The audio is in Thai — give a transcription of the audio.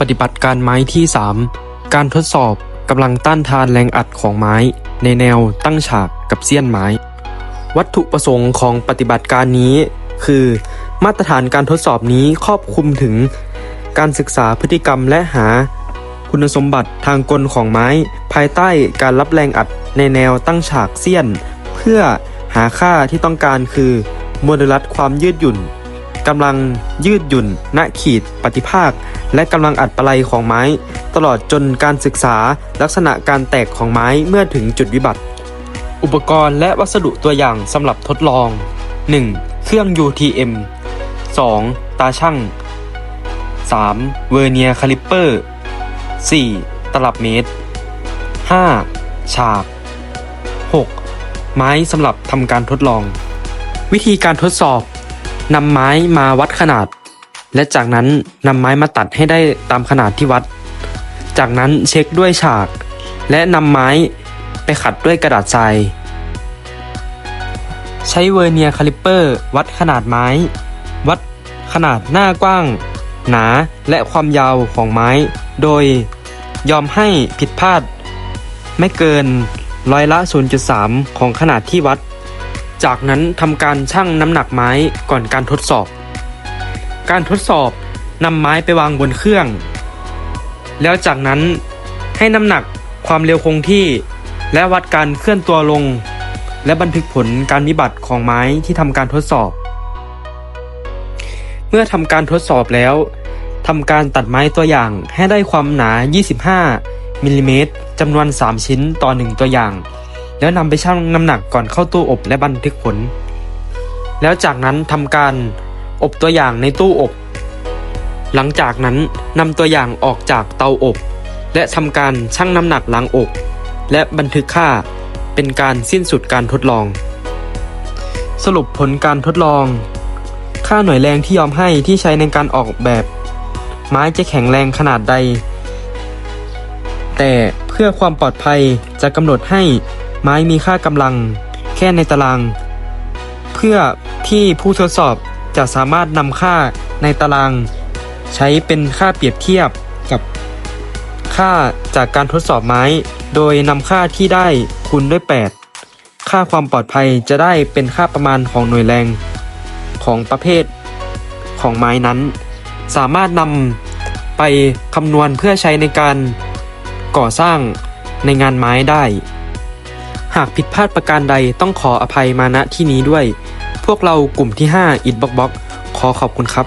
ปฏิบัติการไม้ที่ 3 การทดสอบกำลังต้านทานแรงอัดของไม้ ในแนวตั้งฉากกับเสี้ยนไม้ วัตถุประสงค์ของปฏิบัติการนี้ คือ มาตรฐานการทดสอบนี้ครอบคลุมถึง การศึกษาพฤติกรรมและหา คุณสมบัติทางกลของไม้ ภายใต้การรับแรงอัดในแนวตั้งฉากเสี้ยน เพื่อหาค่าที่ต้องการคือโมเดลัสความยืดหยุ่น กำลังยืดหยุ่น ณขีด ปฏิภาค และกำลังอัดปลัยของไม้ ตลอดจนการศึกษาลักษณะการแตกของไม้เมื่อถึงจุดวิบัติ อุปกรณ์และวัสดุตัวอย่างสำหรับทดลอง 1. เครื่อง UTM 2. ตาช่าง 3. เวอร์เนียคาลิปเปอร์ 4. ตลับเมตร 5. ฉาก 6. ไม้สำหรับทำการทดลอง วิธีการทดสอบ นำไม้มาวัดขนาด และจากนั้นนำไม้มาตัดให้ได้ตามขนาดที่วัด จากนั้นเช็คด้วยฉาก และนำไม้ไปขัดด้วยกระดาษทราย ใช้เวอร์เนียคาลิปเปอร์ วัดขนาดไม้ วัดขนาดหน้ากว้าง หนาและความยาวของไม้ โดยยอมให้ผิดพลาด ไม่เกินร้อยละ 0.3 ของขนาดที่วัด จากนั้นทำการชั่งน้ำหนักไม้ก่อนการทดสอบ การทดสอบนำไม้ไปวางบนเครื่อง แล้วจากนั้นให้น้ำหนักความเร็วคงที่ และวัดการเคลื่อนตัวลง และบันทึกผลการวิบัติของไม้ที่ทำการทดสอบ เมื่อทำการทดสอบแล้วทำการตัดไม้ตัวอย่างให้ได้ความหนา 25มิลลิเมตรจำนวน 3 ชิ้นต่อ 1 ตัวอย่าง แล้วนำไปชั่งน้ำหนักก่อนเข้าตู้อบและบันทึกผล แล้วจากนั้นทำการอบตัวอย่างในตู้อบ หลังจากนั้นนำตัวอย่างออกจากเตาอบ และทำการชั่งน้ำหนักหลังอบ และบันทึกค่าเป็นการสิ้นสุดการทดลอง สรุปผลการทดลอง ค่าหน่วยแรงที่ยอมให้ที่ใช้ในการออกแบบ ไม้จะแข็งแรงขนาดใด แต่เพื่อความปลอดภัยจะกำหนดให้ ไม้มีค่ากำลัง แค่ในตาราง เพื่อที่ผู้ทดสอบจะสามารถนำค่าในตาราง ใช้เป็นค่าเปรียบเทียบกับ ค่าจากการทดสอบไม้ โดยนำค่าที่ได้คูณด้วย 8 ค่าความปลอดภัยจะได้เป็นค่าประมาณของหน่วยแรง ของประเภท ของไม้นั้น สามารถนำไปคำนวณเพื่อใช้ในการก่อสร้างในงานไม้ได้ หากผิดพลาดประการใดต้องขออภัยมาณที่นี้ด้วย พวกเรากลุ่มที่ 5 อิดบ็อกบ็อกขอขอบคุณครับ